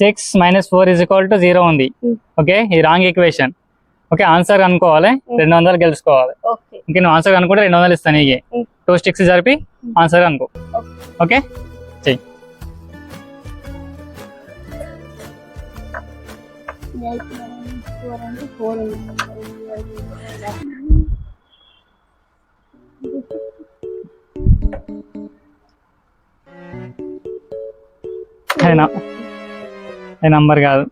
Six minus four is equal to zero ఉంది. Hmm. Okay ఈ wrong equation okay answer అనుకోవాలి. Hmm. రెండు వందలు గెలుచుకోవాలి. ఇంక నువ్వు ఆన్సర్ అనుకుంటే రెండు వందలు ఇస్తాను నీకే. Hmm. టూ స్టిక్స్ జరిపి ఆన్సర్ అనుకో. ఓకే చెయ్యి. అయినా. నంబర్ కాదు.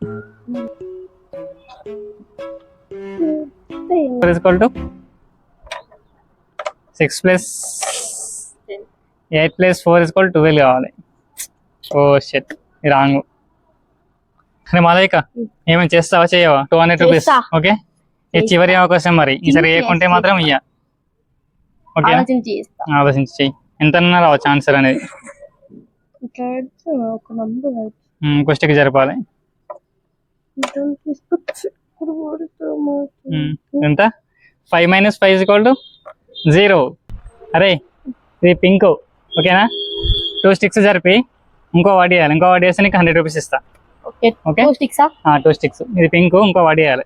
Equal to six plus eight plus four equal twelve కావాలి. ఓ షెట్ రాంగ్ అరే మాలయిక ఏమైనా చేస్తావా చేయవా? Two hundred rupees. ఓకే ఇది చివరి అవకాశం మరి. ఈసారి వేయకుంటే మాత్రం ఇయ్య. ఓకే ఆలోచించి చెయ్యి ఎంత రావచ్చు ఆన్సర్ అనేది. ఇంకో జరపాలి. ఎంత? Five minus five equal to zero. అరే ఇది పింక్. ఓకేనా? టూ స్టిక్స్ జరిపి ఇంకో వాడి వేయాలి. ఇంకో వాడి వేస్తే నీకు హండ్రెడ్ రూపీస్ ఇస్తా. ఓకే టూ స్టిక్సా ఇది పింక్ ఇంకో వాడి వేయాలి.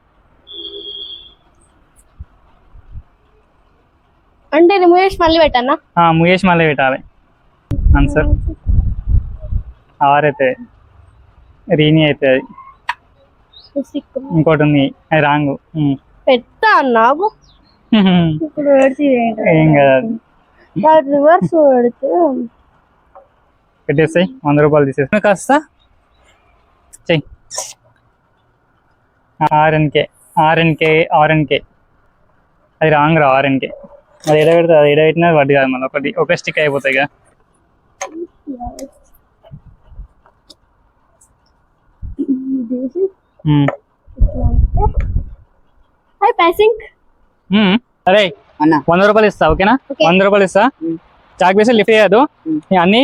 అంటే రిమూవ్ మళ్ళీ పెట్టన్నా ఆ, ముగేష్ మళ్ళీ పెట్టాలి. ఆన్సర్ ఆర్ అయితే రీని అయితే అది. స్టిక్ ఇంకోటి ఉంది అది రాంగ్. పెట్టా ఇప్పుడు పెడితే ఏం కాదు. అది. రివర్స్ పెడితే. పెట్టేస్తాయి వంద రూపాయలు తీసేసి కాస్త. చెయ్యి. ఆర్ఎన్కే ఆర్ఎన్కే ఆర్ఎన్కే. అది రాంగ్ రా ఆర్ఎన్కే. అది ఎడ పెడితే అది ఎడ పెట్టినా వడ్డీ కాదు మళ్ళీ ఒకటి. ఒక స్టిక్ అయిపోతాయి కదా. Hi passing. అరే అన్న. వంద రూపాయలు ఇస్తా ఓకేనా? ఓకే. వంద రూపాయలు ఇస్తా. చాక్ వేసి లిఫ్ట్ చేయదు. అన్ని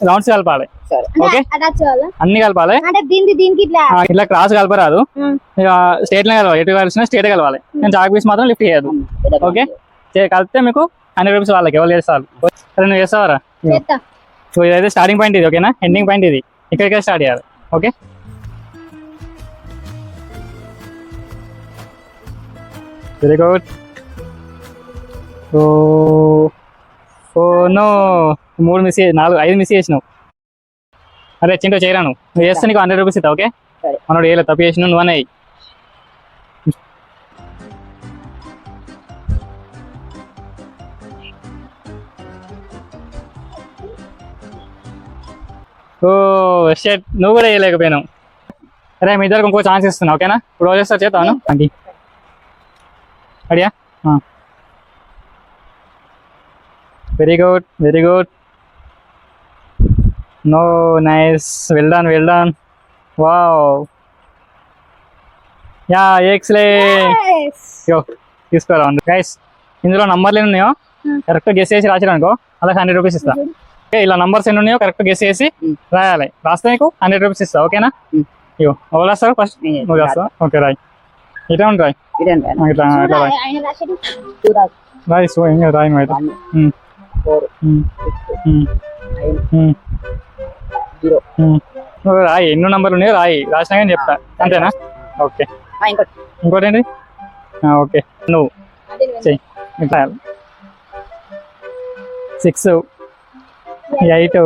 రౌండ్స్ కలపాలి. సరే. ఓకే? అటాచ్ చేయాలా అన్ని కలపాలి. అంటే దీనికి దీనికి ఇట్లా. క్రాస్ కలపరాదు. స్టేట్లో కలవాలి. ఎటు కలిసిన స్టేట్ కలవాలి. నేను చాక్ పీస్ మాత్రం లిఫ్ట్ చేయదు ఓకే? కలిపితే మీకు హండ్రెడ్ రూపీస్ వాళ్ళకి ఎవరు చేస్తారు? సరే నువ్వు చేస్తావరా చేస్తా సో ఇదైతే స్టార్టింగ్ పాయింట్ ఇది ఓకేనా? ఎండింగ్ పాయింట్ ఇది. ఇక్కడికే స్టార్ట్ చేయాలి. ఓకే? వెరీ గుడ్ ఓ ఓ నో మూడు మిస్ నాలుగు ఐదు మిస్ చేసినావు. అరే చింటో చేయరా నువ్వు? చేస్తే నీకు హండ్రెడ్ రూపీస్ ఇస్తావు ఓకే. మనోడు ఏలో తప్పు చేసినావు నువ్వు అన్నాయి ఓ షెట్ నువ్వు కూడా వేయలేకపోయినావు అరే మీ ఇద్దరికి ఇంకో ఛాన్స్ ఇస్తున్నా ఓకేనా? ఇప్పుడు వచ్చేస్తా చేస్తాను అండి అడియా very good very good no nice well done well done wow yeah ఎక్స్లే యో తీసుకోరా గైస్ ఇందులో నంబర్లు ఎన్ని ఉన్నాయో కరెక్ట్ గెస్ చేసి అనుకో అలా హండ్రెడ్ రూపీస్ ఇస్తా. ఓకే ఇలా నంబర్స్ ఎన్ని ఉన్నాయో కరెక్ట్ గెస్ చేసి. రాయాలి. రాస్తే నీకు హండ్రెడ్ రూపీస్ ఇస్తా ఓకేనా. ఇగో ఎవరు రాస్తారు? ఫస్ట్ నువ్వు ఓకే రాయ్ ఇట్లా ఉండి రాయ్ ఇట్లా ఇట్లా రాయ్ సో కాదు రాయ్ అయితే రాయి ఎన్నో నంబర్లు ఉన్నాయో రాయి రాసినా కానీ చెప్తా అంతేనా ఓకే ఇంకోటి ఏంటి ఓకే నువ్వు చెయ్యి ఇట్లా six eight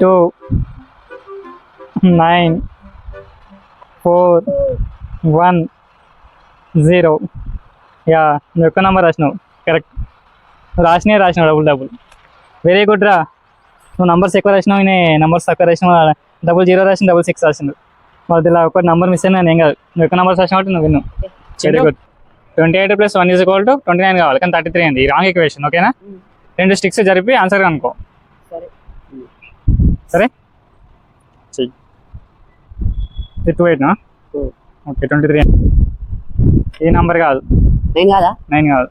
two nine four one zero. Yeah నువ్వు ఒక్క నెంబర్ రాసినావు? కరెక్ట్ రాసినే రాసినావు డబుల్ డబుల్ వెరీ గుడ్ రా నువ్వు నంబర్స్ ఎక్కువ రాసినావు నేను నంబర్స్ తక్కువ రాసినావు డబుల్ జీరో రాసిన డబుల్ సిక్స్ రాసిండు. మరి ఇలా ఒక నంబర్ మిస్ అయినా నేను కాదు. నువ్వు ఒక నంబర్ రాసిన కాబట్టి నువ్వు విన్నావు very good twenty eight plus one is equal to twenty nine కావాలి కానీ థర్టీ త్రీ అండి రాంగ్ ఈక్వేషన్ ఓకేనా. రెండు స్టిక్స్ జరిపి ఆన్సర్ కనుకో సరే. సరే? చెయ్యి two eight Two. Okay twenty three. ఏ నంబర్ కాదు? ఏం కాదా? నైన్ కాదు.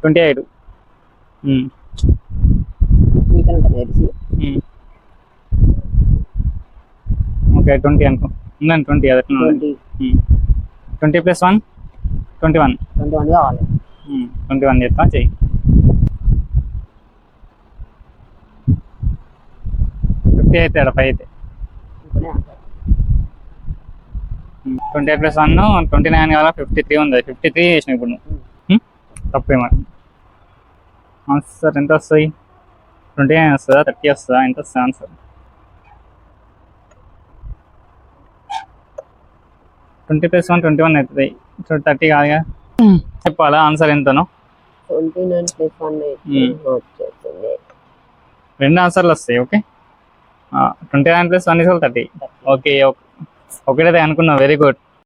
Twenty eight. ఓకే ట్వంటీ అనుకో. ఉందండి ట్వంటీ అది twenty. Twenty plus one? Twenty one. Twenty one కావాలి. ట్వంటీ వన్ చేస్తాం చెయ్యి. ఫిఫ్టీ అయితే ఫైవ్ అయితే. Twenty eight plus one twenty nine కావాలా ఫిఫ్టీ త్రీ ఉంది. ఫిఫ్టీ త్రీ చేసిన ఇప్పుడు? తప్పేమో ఆన్సర్ ఎంత వస్తాయి? ట్వంటీ నైన్ వస్తుందా? థర్టీ వస్తుందా? ఎంత వస్తుంది answer? Twenty plus one twenty one అవుతుంది. థర్టీ కాదుగా. చెప్పాలా? ఆన్సర్ ఎంతనో? 29 plus 1. వచ్చేస్తుంది రెండు ఆన్సర్లు వస్తాయి okay? Twenty nine plus one is thirty. Okay. ఒకటే అనుకున్నా వెరీ గుడ్